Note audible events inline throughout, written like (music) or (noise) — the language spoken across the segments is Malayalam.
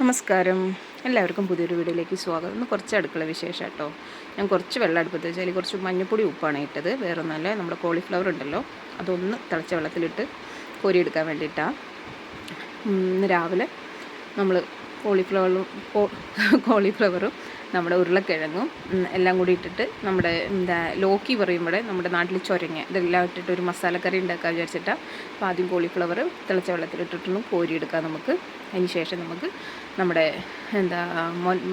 നമസ്കാരം. എല്ലാവർക്കും പുതിയൊരു വീഡിയോയിലേക്ക് സ്വാഗതം. ഇന്ന് കുറച്ച് അടുക്കള വിശേഷം കേട്ടോ. ഞാൻ കുറച്ച് വെള്ളം അടുപ്പത്ത് വെച്ചാൽ കുറച്ച് മഞ്ഞപ്പൊടി ഉപ്പാണ് ഇട്ടത്. വേറെ ഒന്നല്ല നമ്മുടെ കോളിഫ്ലവർ ഉണ്ടല്ലോ. അതൊന്ന് തിളച്ച വെള്ളത്തിലിട്ട് കോരിയെടുക്കാൻ വേണ്ടിയിട്ടാണ് ഇന്ന് രാവിലെ നമ്മൾ കോളിഫ്ലവറും (laughs) കോളിഫ്ലവറും നമ്മുടെ ഉരുളക്കിഴങ്ങും എല്ലാം കൂടി ഇട്ടിട്ട് നമ്മുടെ എന്താ ലോക്കി പറയുമ്പോൾ നമ്മുടെ നാട്ടിൽ ചൊരങ്ങ ഇതെല്ലാം ഇട്ടിട്ട് ഒരു മസാലക്കറി ഉണ്ടാക്കാൻ വിചാരിച്ചിട്ടാണ് അപ്പോൾ ആദ്യം കോളിഫ്ലവർ തിളച്ച കോരി കോരിയെടുക്കാം നമുക്ക്. അതിന് ശേഷം നമുക്ക് നമ്മുടെ എന്താ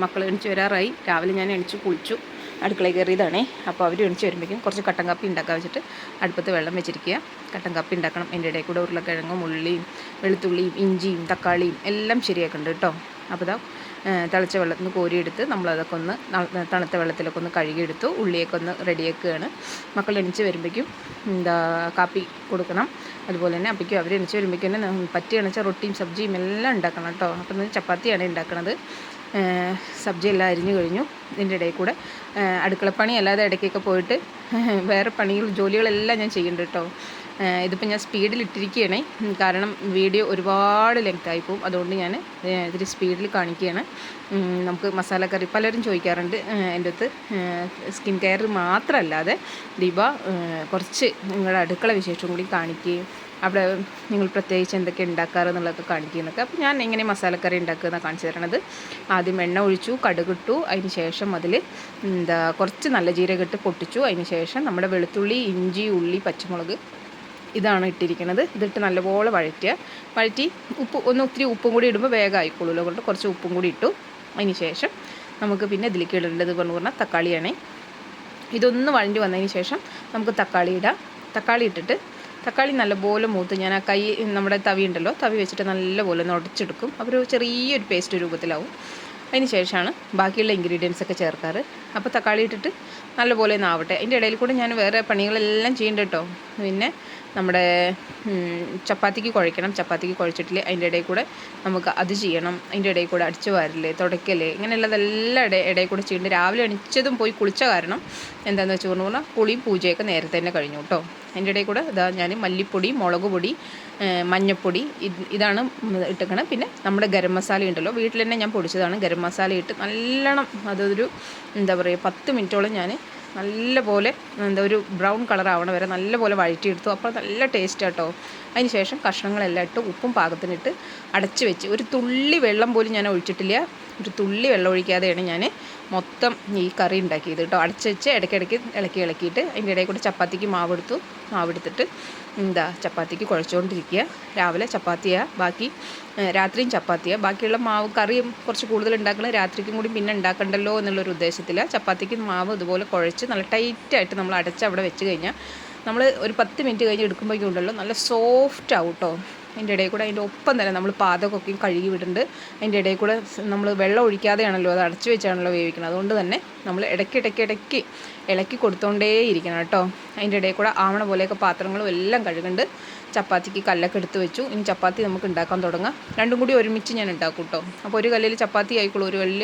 മക്കൾ എണിച്ച് വരാറായി. രാവിലെ ഞാൻ എണിച്ച് കുളിച്ചു. അടുക്കളയിൽ കയറിയതാണേ. അപ്പോൾ അവർ എണിച്ച് വരുമ്പോഴേക്കും കുറച്ച് കട്ടൻ കാപ്പി ഉണ്ടാക്കാൻ വെച്ചിട്ട് അടുപ്പത്ത് വെള്ളം വെച്ചിരിക്കുക. കട്ടൻ കാപ്പി ഉണ്ടാക്കണം. എന്റെ ഇടയിൽ കൂടെ ഉരുളക്കിഴങ്ങും ഉള്ളിയും വെളുത്തുള്ളിയും ഇഞ്ചിയും തക്കാളിയും എല്ലാം ശരിയാക്കുന്നുണ്ട് കേട്ടോ. അപ്പോൾ ഇതാ തിളച്ച വെള്ളത്തിൽ നിന്ന് കോരിയെടുത്ത് നമ്മളതൊക്കെ ഒന്ന് തണുത്ത വെള്ളത്തിലൊക്കെ ഒന്ന് കഴുകിയെടുത്തു. ഉള്ളിയൊക്കെ ഒന്ന് റെഡിയാക്കുകയാണ്. മക്കൾ എണിച്ച് വരുമ്പോഴേക്കും എന്താ കാപ്പി കൊടുക്കണം. അതുപോലെ തന്നെ അപ്പോഴേക്കും അവർ എണിച്ച് വരുമ്പോഴേക്കും തന്നെ പറ്റുകയാണെന്ന് വെച്ചാൽ റൊട്ടിയും സബ്ജിയും എല്ലാം ഉണ്ടാക്കണം കേട്ടോ. അപ്പം ചപ്പാത്തിയാണ് ഉണ്ടാക്കണത്. സബ്ജി എല്ലാം അരിഞ്ഞു കഴിഞ്ഞു ഇതിന്റെ ഇടയിൽ കൂടെ. അടുക്കളപ്പണി അല്ലാതെ ഇടയ്ക്കൊക്കെ പോയിട്ട് (laughs) വേറെ പണികൾ ജോലികളെല്ലാം ഞാൻ ചെയ്യുന്നുണ്ട് കേട്ടോ. ഇതിപ്പോൾ ഞാൻ സ്പീഡിൽ ഇട്ടിരിക്കുകയാണേ. കാരണം വീഡിയോ ഒരുപാട് ലെങ്ത് ആയി പോകും. അതുകൊണ്ട് ഞാൻ ഇതിൽ സ്പീഡിൽ കാണിക്കുകയാണ്. നമുക്ക് നമുക്ക് മസാലക്കറി പലരും ചോദിക്കാറുണ്ട്. എന്റെ അടുത്ത് സ്കിൻ കെയർ മാത്രമല്ലാതെ ദീപ കുറച്ച് നിങ്ങളുടെ അടുക്കള വിശേഷം കൂടി കാണിക്കുകയും അവിടെ നിങ്ങൾ പ്രത്യേകിച്ച് എന്തൊക്കെ ഉണ്ടാക്കാറ് എന്നുള്ളതൊക്കെ കാണിക്കുന്നൊക്കെ അപ്പോൾ ഞാൻ എങ്ങനെ മസാലക്കറി ഉണ്ടാക്കുക കാണിച്ചു തരണത്. ആദ്യം എണ്ണ ഒഴിച്ചു കടുകിട്ടു അതിന് ശേഷം അതിൽ എന്താ കുറച്ച് നല്ല ജീരകം ഇട്ട് പൊട്ടിച്ചു. അതിന് ശേഷം നമ്മുടെ വെളുത്തുള്ളി ഇഞ്ചി ഉള്ളി പച്ചമുളക് ഇതാണ് ഇട്ടിരിക്കുന്നത്. ഇതിട്ട് നല്ലപോലെ വഴറ്റുക. വഴറ്റി ഉപ്പ് ഒന്ന് ഒത്തിരി ഉപ്പും കൂടി ഇടുമ്പോൾ വേഗം കൊണ്ട് കുറച്ച് ഉപ്പും കൂടി ഇട്ടു. അതിന് ശേഷം നമുക്ക് പിന്നെ ഇതിലേക്ക് ഇടേണ്ടത് പറഞ്ഞു പറഞ്ഞാൽ തക്കാളിയാണേ. ഇതൊന്ന് വഴണ്ടി വന്നതിന് ശേഷം നമുക്ക് തക്കാളി ഇടാം. തക്കാളി ഇട്ടിട്ട് തക്കാളി നല്ലപോലെ മൂത്ത് ഞാൻ ആ കൈ നമ്മുടെ തവി ഉണ്ടല്ലോ തവി വെച്ചിട്ട് നല്ലപോലെ ഒന്ന് ഉടച്ചെടുക്കും. അപ്പോൾ ഒരു ചെറിയൊരു പേസ്റ്റ് രൂപത്തിലാവും. അതിന് ശേഷമാണ് ബാക്കിയുള്ള ഇൻഗ്രീഡിയൻസ് ഒക്കെ ചേർക്കാറ്. അപ്പോൾ തക്കാളി ഇട്ടിട്ട് നല്ലപോലെ ഒന്ന് ആവട്ടെ. അതിന്റെ ഇടയിൽ കൂടെ ഞാൻ വേറെ പണികളെല്ലാം ചെയ്യേണ്ട കേട്ടോ. പിന്നെ നമ്മുടെ ചപ്പാത്തിക്ക് കുഴയ്ക്കണം. ചപ്പാത്തിക്ക് കുഴച്ചിട്ടില്ലേ അതിന്റെ ഇടയിൽ കൂടെ നമുക്ക് അത് ചെയ്യണം. അതിന്റെ ഇടയിൽ കൂടെ അടിച്ചു വാരില്ലേ തുടയ്ക്കല്ലേ ഇങ്ങനെയുള്ളതെല്ലാം ഇട ഇടയിൽ കൂടെ ചെയ്യേണ്ടത് രാവിലെ എണിച്ചതും പോയി കുളിച്ച കാരണം എന്താണെന്ന് വെച്ച് പറഞ്ഞാൽ കുളിയും പൂജയൊക്കെ നേരത്തെ തന്നെ കഴിഞ്ഞു കേട്ടോ. അതിന്റെ ഇടയിൽ കൂടെ ഇതാ ഞാൻ മല്ലിപ്പൊടി മുളക് പൊടി മഞ്ഞൾപ്പൊടി ഇതാണ് ഇട്ടേക്കണം. പിന്നെ നമ്മുടെ ഗരം മസാല ഉണ്ടല്ലോ. വീട്ടിൽ തന്നെ ഞാൻ പൊടിച്ചതാണ്. ഗരം മസാല ഇട്ട് നല്ലോണം അതൊരു എന്താ പറയുക പത്ത് മിനിറ്റോളം ഞാൻ നല്ലപോലെ എന്താ ഒരു ബ്രൗൺ കളർ ആവണ വരെ നല്ലപോലെ വഴറ്റിയെടുത്തു. അപ്പോൾ നല്ല ടേസ്റ്റ് കേട്ടോ അതിന് ശേഷം കഷ്ണങ്ങളെല്ലാം ഇട്ട് ഉപ്പും പാകത്തിനിട്ട് അടച്ച് വെച്ച് ഒരു തുള്ളി വെള്ളം പോലും ഞാൻ ഒഴിച്ചിട്ടില്ല. ഒരു തുള്ളി വെള്ളം ഒഴിക്കാതെയാണ് ഞാൻ മൊത്തം ഈ കറി ഉണ്ടാക്കിയത് കേട്ടോ. അടച്ച് വെച്ച് ഇടയ്ക്കിടയ്ക്ക് ഇളക്കി ഇളക്കിയിട്ട് അതിന്റെ ഇടയിൽ കൂടെ ചപ്പാത്തിക്ക് മാവ് എടുത്തു. മാവ് എടുത്തിട്ട് എന്താ ചപ്പാത്തിക്ക് കുഴച്ചുകൊണ്ടിരിക്കുക. രാവിലെ ചപ്പാത്തിയാണ് ബാക്കി രാത്രിയും ചപ്പാത്തിയാണ് ബാക്കിയുള്ള മാവ് കറിയും കുറച്ച് കൂടുതൽ ഉണ്ടാക്കണം രാത്രിക്കും കൂടി പിന്നെ ഉണ്ടാക്കണ്ടല്ലോ എന്നുള്ളൊരു ഉദ്ദേശത്തിൽ ചപ്പാത്തിക്ക് മാവ് ഇതുപോലെ കുഴച്ച് നല്ല ടൈറ്റായിട്ട് നമ്മൾ അടച്ച് അവിടെ വെച്ച് കഴിഞ്ഞാൽ നമ്മൾ ഒരു പത്ത് മിനിറ്റ് കഴിഞ്ഞ് എടുക്കുമ്പോഴേക്കും ഉണ്ടല്ലോ നല്ല സോഫ്റ്റ് ആവും കേട്ടോ. അതിന്റെ ഇടയിൽ കൂടെ അതിന്റെ ഒപ്പം തന്നെ നമ്മൾ പാതകമൊക്കെ കഴുകി വിടുന്നുണ്ട് അതിന്റെ ഇടയിൽ കൂടെ നമ്മൾ വെള്ളം ഒഴിക്കാതെയാണല്ലോ അത് അടച്ചു വെച്ചാണല്ലോ വേവിക്കുന്നത്. അതുകൊണ്ട് തന്നെ നമ്മൾ ഇടയ്ക്ക് ഇടയ്ക്ക് ഇടയ്ക്ക് ഇളക്കി കൊടുത്തോണ്ടേ ഇരിക്കണം കേട്ടോ. അതിന്റെ ഇടയിൽ കൂടെ ആവണ പോലെയൊക്കെ പാത്രങ്ങളും എല്ലാം കഴുകണ്ട് ചപ്പാത്തിക്ക് കല്ലൊക്കെ എടുത്ത് വെച്ചു. ഇനി ചപ്പാത്തി നമുക്ക് ഉണ്ടാക്കാൻ തുടങ്ങാം. രണ്ടും കൂടി ഒരുമിച്ച് ഞാൻ ഉണ്ടാക്കും കേട്ടോ അപ്പോൾ ഒരു കല്ലിൽ ചപ്പാത്തി ആയിക്കോളും ഒരു കല്ലിൽ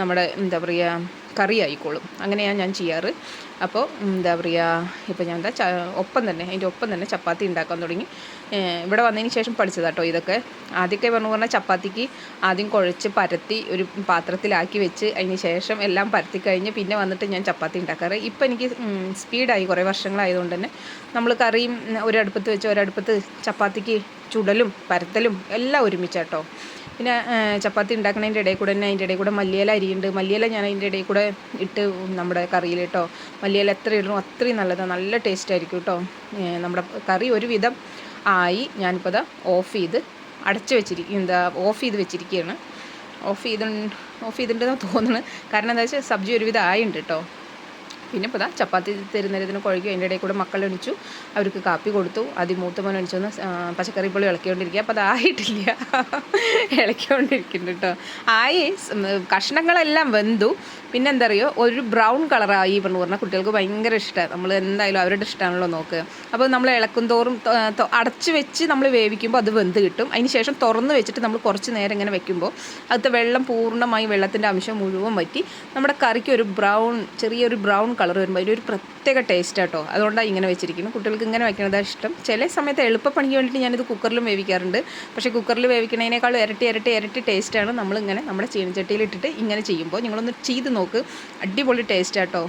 നമ്മുടെ എന്താ പറയുക കറി ആയിക്കോളും. അങ്ങനെയാണ് ഞാൻ ചെയ്യാറ്. അപ്പോൾ എന്താ പറയുക ഇപ്പോൾ ഞാൻ എന്താ ഒപ്പം തന്നെ അതിന്റെ ഒപ്പം തന്നെ ചപ്പാത്തി ഉണ്ടാക്കാൻ തുടങ്ങി. ഇവിടെ വന്നതിന് ശേഷം പഠിച്ചതാട്ടോ ഇതൊക്കെ. ആദ്യമൊക്കെ പറഞ്ഞു പറഞ്ഞാൽ ചപ്പാത്തിക്ക് ആദ്യം കുഴച്ച് പരത്തി ഒരു പാത്രത്തിലാക്കി വെച്ച് അതിന് ശേഷം എല്ലാം പരത്തി കഴിഞ്ഞ് പിന്നെ വന്നിട്ട് ഞാൻ ചപ്പാത്തി ഉണ്ടാക്കാറ്. ഇപ്പം എനിക്ക് സ്പീഡായി കുറേ വർഷങ്ങളായതുകൊണ്ട് തന്നെ നമ്മൾ കറിയും ഒരടുപ്പത്ത് വെച്ച് ഒരടുപ്പത്ത് ചപ്പാത്തിക്ക് ചുടലും പരത്തലും എല്ലാം ഒരുമിച്ചാട്ടോ പിന്നെ ചപ്പാത്തി ഉണ്ടാക്കുന്നതിന്റെ ഇടയിൽ കൂടെ തന്നെ അതിന്റെ ഇടയിൽ കൂടെ മല്ലിയില അരിയുണ്ട്. മല്ലിയില ഞാൻ അതിന്റെ ഇടയിൽ കൂടെ ഇട്ട് നമ്മുടെ കറിയിൽ കേട്ടോ. മല്ലിയില എത്ര ഇടണോ അത്രയും നല്ലതാണ് നല്ല ടേസ്റ്റ് ആയിരിക്കും കേട്ടോ. നമ്മുടെ കറി ഒരുവിധം ആയി. ഞാനിപ്പോൾ അത് ഓഫ് ചെയ്ത് അടച്ച് വെച്ചിരിക്കും എന്താ ഓഫ് ചെയ്ത് വെച്ചിരിക്കുകയാണ് ഓഫ് ചെയ്ത് ഓഫ് ചെയ്തിട്ടുണ്ടെന്ന് തോന്നുന്നു കാരണം എന്താ വെച്ചാൽ സബ്ജി ഒരുവിധം ആയിട്ടുണ്ട് കേട്ടോ. പിന്നെ ഇപ്പോൾ ചപ്പാത്തി തരുന്നതിന് കുഴക്കും അതിന്റെ ഇടയിൽ കൂടെ മക്കൾ എണിച്ചു. അവർക്ക് കാപ്പി കൊടുത്തു. ആദ്യം മൂത്ത മോൻ എണിച്ചൊന്ന് പച്ചക്കറി ഇപ്പോൾ ഇളക്കിക്കൊണ്ടിരിക്കുക. അപ്പോൾ അതായിട്ടില്ല ഇളക്കിക്കൊണ്ടിരിക്കുന്നുണ്ട് കേട്ടോ. ആയി കഷ്ണങ്ങളെല്ലാം വെന്തു. പിന്നെ എന്താ അറിയോ ഒരു ബ്രൗൺ കളറായി പറഞ്ഞു പറഞ്ഞാൽ കുട്ടികൾക്ക് ഭയങ്കര ഇഷ്ടമാണ് നമ്മൾ എന്തായാലും അവരുടെ ഇഷ്ടമാണല്ലോ നോക്ക് അപ്പോൾ നമ്മൾ ഇളക്കും തോറും അടച്ച് വെച്ച് നമ്മൾ വേവിക്കുമ്പോൾ അത് വെന്ത് കിട്ടും. അതിന് ശേഷം തുറന്ന് വെച്ചിട്ട് നമ്മൾ കുറച്ച് നേരം ഇങ്ങനെ വെക്കുമ്പോൾ അത് വെള്ളം പൂർണമായി വെള്ളത്തിന്റെ അംശം മുഴുവൻ വറ്റി നമ്മുടെ കറിക്ക് ഒരു ബ്രൗൺ ചെറിയൊരു ബ്രൗൺ കളർ വരുമ്പോൾ ഒരു പ്രത്യേക ടേസ്റ്റ് കേട്ടോ അതുകൊണ്ടാണ് ഇങ്ങനെ വെച്ചിരിക്കുന്നത്. കുട്ടികൾക്ക് ഇങ്ങനെ വെക്കുന്നതാണ് ഇഷ്ടം. ചില സമയത്ത് എളുപ്പപ്പണിക്ക് വേണ്ടിയിട്ട് ഞാനിത് കുക്കറിലും വേവിക്കാറുണ്ട്. പക്ഷേ കുക്കറിൽ വേവിക്കുന്നതിനേക്കാളും ഇരട്ടി ഇരട്ടി ഇരട്ടി ടേസ്റ്റാണ്. നമ്മളിങ്ങനെ നമ്മുടെ ചീനച്ചട്ടിയിൽ ഇട്ടിട്ട് ഇങ്ങനെ ചെയ്യുമ്പോൾ നിങ്ങളൊന്ന് ചെയ്ത് നോക്ക്. അടിപൊളി ടേസ്റ്റ് ആട്ടോ.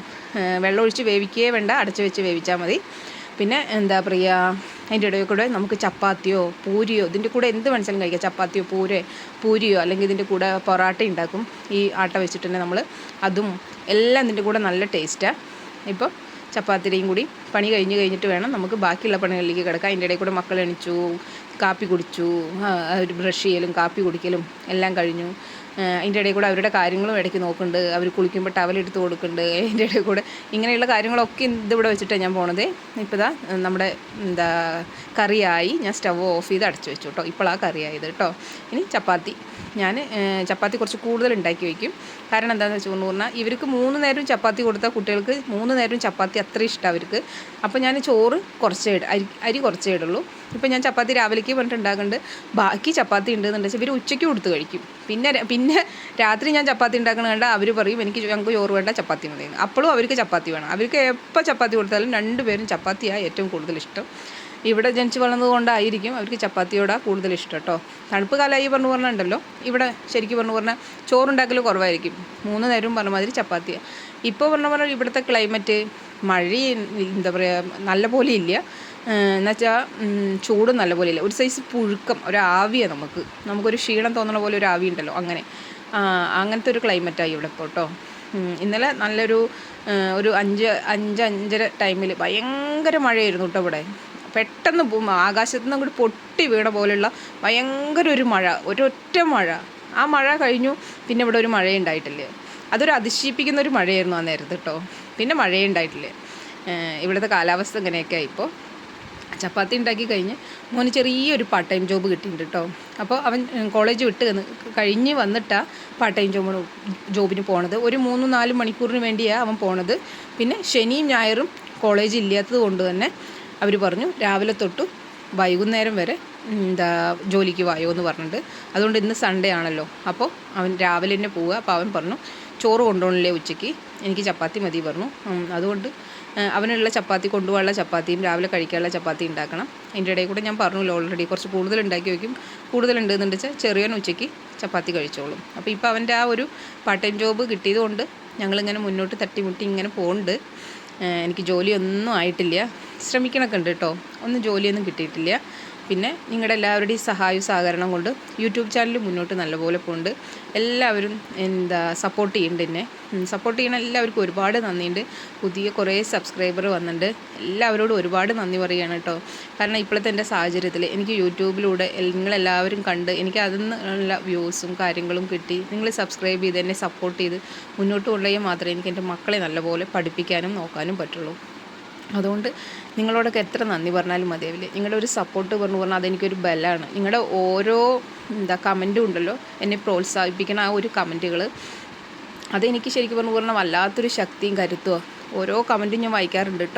വെള്ളം ഒഴിച്ച് വേവിക്കുകയേ വേണ്ട അടച്ചു വെച്ച് വേവിച്ചാൽ മതി. പിന്നെ എന്താ പറയുക അതിന്റെ ഇടയിൽ കൂടെ നമുക്ക് ചപ്പാത്തിയോ പൂരിയോ ഇതിന്റെ കൂടെ എന്ത് മനസ്സിലും കഴിക്കാം. ചപ്പാത്തിയോ പൂരോ പൂരിയോ അല്ലെങ്കിൽ ഇതിന്റെ കൂടെ പൊറാട്ട ഉണ്ടാക്കും. ഈ ആട്ട വെച്ചിട്ട് തന്നെ നമ്മൾ അതും എല്ലാം ഇതിന്റെ കൂടെ നല്ല ടേസ്റ്റാണ് ഇപ്പോൾ ചപ്പാത്തിയുടെയും കൂടി പണി കഴിഞ്ഞ് കഴിഞ്ഞിട്ട് വേണം നമുക്ക് ബാക്കിയുള്ള പണികളിലേക്ക് കിടക്കാം. അതിന്റെ ഇടയിൽ കൂടെ മക്കൾ എണിച്ചു കാപ്പി കുടിച്ചു ഒരു ബ്രഷ് ചെയ്യലും കാപ്പി കുടിക്കലും എല്ലാം കഴിഞ്ഞു. അതിന്റെ ഇടയിൽ കൂടെ അവരുടെ കാര്യങ്ങളും ഇടയ്ക്ക് നോക്കുന്നുണ്ട്. അവർ കുളിക്കുമ്പോൾ ടവൽ എടുത്ത് കൊടുക്കുന്നുണ്ട്. അതിന്റെ ഇടയിൽ കൂടെ ഇങ്ങനെയുള്ള കാര്യങ്ങളൊക്കെ ഇതിവിടെ വെച്ചിട്ടാണ് ഞാൻ പോണത്. ഇപ്പോൾ ഇതാ നമ്മുടെ എന്താ കറിയായി. ഞാൻ സ്റ്റവ് ഓഫ് ചെയ്ത് അടച്ചു വെച്ചു കേട്ടോ. ഇപ്പോഴാണ് കറിയായത് കേട്ടോ. ഇനി ചപ്പാത്തി. ഞാൻ ചപ്പാത്തി കുറച്ച് കൂടുതൽ ഉണ്ടാക്കി വയ്ക്കും കാരണം എന്താണെന്ന് വെച്ച് പറഞ്ഞാൽ ഇവർക്ക് മൂന്ന് നേരം ചപ്പാത്തി കൊടുത്താൽ കുട്ടികൾക്ക് മൂന്ന് നേരം ചപ്പാത്തി അത്ര ഇഷ്ടം അവർക്ക്. അപ്പോൾ ഞാൻ ചോറ് കുറച്ചേ ഇട അരി അരി കുറച്ചേ ഇടുള്ളൂ. ഇപ്പോൾ ഞാൻ ചപ്പാത്തി രാവിലേക്ക് പറഞ്ഞിട്ടുണ്ടാകുന്നുണ്ട് ബാക്കി ചപ്പാത്തി ഉണ്ടെന്നുണ്ടെങ്കിൽ ഇവർ ഉച്ചയ്ക്ക് കൊടുത്ത് കഴിക്കും. പിന്നെ പിന്നെ രാത്രി ഞാൻ ചപ്പാത്തി ഉണ്ടാക്കണ കണ്ട അവർ പറയും എനിക്ക് ഞങ്ങൾക്ക് ചോറ് വേണ്ട ചപ്പാത്തി മതി അപ്പോഴും അവർക്ക് ചപ്പാത്തി വേണം. അവർക്ക് എപ്പോൾ ചപ്പാത്തി കൊടുത്താലും രണ്ടുപേരും ചപ്പാത്തിയാണ് ഏറ്റവും കൂടുതൽ ഇഷ്ടം. ഇവിടെ ജനിച്ച് വളർന്നത് കൊണ്ടായിരിക്കും അവർക്ക് ചപ്പാത്തിയോട് കൂടുതൽ ഇഷ്ടം കേട്ടോ. തണുപ്പ് കാലമായി പറഞ്ഞു പറഞ്ഞുണ്ടല്ലോ ഇവിടെ ശരിക്കും പറഞ്ഞു പറഞ്ഞാൽ ചോറുണ്ടാക്കൽ കുറവായിരിക്കും. മൂന്ന് നേരവും പറഞ്ഞ മാതിരി ചപ്പാത്തിയാണ് ഇപ്പോൾ പറഞ്ഞ പറഞ്ഞാൽ ഇവിടുത്തെ ക്ലൈമറ്റ് മഴ എന്താ പറയുക നല്ല പോലെ ഇല്ല. എന്നുവെച്ചാൽ ചൂടും നല്ല പോലെ ഇല്ല. ഒരു സൈസ് പുഴുക്കം ഒരു ആവിയാണ് നമുക്ക്. നമുക്കൊരു ക്ഷീണം തോന്നുന്ന പോലെ ഒരു ആവി ഉണ്ടല്ലോ അങ്ങനെ. അങ്ങനത്തെ ഒരു ക്ലൈമറ്റായി ഇവിടെ ഇപ്പോൾ കേട്ടോ. ഇന്നലെ നല്ലൊരു ഒരു അഞ്ച് അഞ്ച് അഞ്ചര ടൈമിൽ ഭയങ്കര മഴയായിരുന്നു കേട്ടോ ഇവിടെ. പെട്ടെന്ന് ആകാശത്തു നിന്ന് അങ്ങോട്ട് പൊട്ടി വീണ പോലെയുള്ള ഭയങ്കര ഒരു മഴ ഒരൊറ്റ മഴ. ആ മഴ കഴിഞ്ഞു പിന്നെ ഇവിടെ ഒരു മഴയുണ്ടായിട്ടില്ല അതൊരു അതിശയിപ്പിക്കുന്ന ഒരു മഴയായിരുന്നു ആ നേരത്ത് കേട്ടോ പിന്നെ മഴയുണ്ടായിട്ടില്ല ഇവിടുത്തെ കാലാവസ്ഥ ഇങ്ങനെയൊക്കെ ഇപ്പോൾ ചപ്പാത്തി ഉണ്ടാക്കി കഴിഞ്ഞ് മോന് ചെറിയൊരു പാർട്ട് ടൈം ജോബ് കിട്ടിയിട്ടുണ്ട് കേട്ടോ അപ്പോൾ അവൻ കോളേജ് വിട്ട് കഴിഞ്ഞ് വന്നിട്ടാണ് പാർട്ട് ടൈം ജോബിന് ജോബിന് പോണത്. ഒരു മൂന്ന് നാല് മണിക്കൂറിന് വേണ്ടിയാണ് അവൻ പോണത്. പിന്നെ ശനിയും ഞായറും കോളേജ് ഇല്ലാത്തത് കൊണ്ട് തന്നെ അവർ പറഞ്ഞു രാവിലെ തൊട്ട് വൈകുന്നേരം വരെ എന്താ ജോലിക്ക് വായോ എന്ന് പറഞ്ഞിട്ട്. അതുകൊണ്ട് ഇന്ന് സൺഡേ ആണല്ലോ. അപ്പോൾ അവൻ രാവിലെ തന്നെ പോവുക. അപ്പോൾ അവൻ പറഞ്ഞു ചോറ് കൊണ്ടുപോകണില്ലേ ഉച്ചയ്ക്ക്? എനിക്ക് ചപ്പാത്തി മതി പറഞ്ഞു. അതുകൊണ്ട് അവനുള്ള ചപ്പാത്തി കൊണ്ടുപോകാനുള്ള ചപ്പാത്തിയും രാവിലെ കഴിക്കാനുള്ള ചപ്പാത്തി ഉണ്ടാക്കണം. അതിന്റെ ഇടയിൽ കൂടെ ഞാൻ പറഞ്ഞല്ലോ ഓൾറെഡി കുറച്ച് കൂടുതൽ ഉണ്ടാക്കി വയ്ക്കും കൂടുതലുണ്ട് എന്നുണ്ട് വെച്ചാൽ ചെറിയവൻ ഉച്ചയ്ക്ക് ചപ്പാത്തി കഴിച്ചോളും. അപ്പോൾ ഇപ്പോൾ അവന്റെ ആ ഒരു പാർട്ട് ടൈം ജോബ് കിട്ടിയതുകൊണ്ട് ഞങ്ങളിങ്ങനെ മുന്നോട്ട് തട്ടിമുട്ടി ഇങ്ങനെ പോകുന്നുണ്ട് എനിക്ക് ജോലിയൊന്നും ആയിട്ടില്ല. ശ്രമിക്കണൊക്കെ ഉണ്ട് കേട്ടോ ഒന്നും ജോലിയൊന്നും കിട്ടിയിട്ടില്ല. പിന്നെ നിങ്ങളുടെ എല്ലാവരുടെയും സഹായവും സഹകരണം കൊണ്ട് യൂട്യൂബ് ചാനൽ മുന്നോട്ട് നല്ലപോലെ പോകുന്നുണ്ട് എല്ലാവരും എന്താ സപ്പോർട്ട് ചെയ്യുന്നുണ്ട് എന്നെ. സപ്പോർട്ട് ചെയ്യണ എല്ലാവർക്കും ഒരുപാട് നന്ദിയുണ്ട് പുതിയ കുറേ സബ്സ്ക്രൈബർ വന്നിട്ടുണ്ട് എല്ലാവരോടും ഒരുപാട് നന്ദി പറയുകയാണ് കേട്ടോ കാരണം ഇപ്പോഴത്തെ എന്റെ സാഹചര്യത്തിൽ എനിക്ക് യൂട്യൂബിലൂടെ നിങ്ങളെല്ലാവരും കണ്ട് എനിക്ക് അതിൽ നിന്നുള്ള വ്യൂസും കാര്യങ്ങളും കിട്ടി. നിങ്ങൾ സബ്സ്ക്രൈബ് ചെയ്ത് എന്നെ സപ്പോർട്ട് ചെയ്ത് മുന്നോട്ട് കൊണ്ടുപോയാൽ മാത്രമേ എനിക്ക് എന്റെ മക്കളെ നല്ലപോലെ പഠിപ്പിക്കാനും നോക്കാനും പറ്റുള്ളൂ. അതുകൊണ്ട് നിങ്ങളോടൊക്കെ എത്ര നന്ദി പറഞ്ഞാലും മതിയാവില്ല നിങ്ങളുടെ ഒരു സപ്പോർട്ട് പറഞ്ഞു പറഞ്ഞാൽ അതെനിക്കൊരു ബലമാണ്. നിങ്ങളുടെ ഓരോ എന്താ കമന്റും ഉണ്ടല്ലോ എന്നെ പ്രോത്സാഹിപ്പിക്കുന്ന ആ ഒരു കമന്റുകൾ അതെനിക്ക് ശരിക്കും പറഞ്ഞു പറഞ്ഞാൽ വല്ലാത്തൊരു ശക്തിയും കരുത്തുമാണ് ഓരോ കമന്റും ഞാൻ വായിക്കാറുണ്ട് കേട്ടോ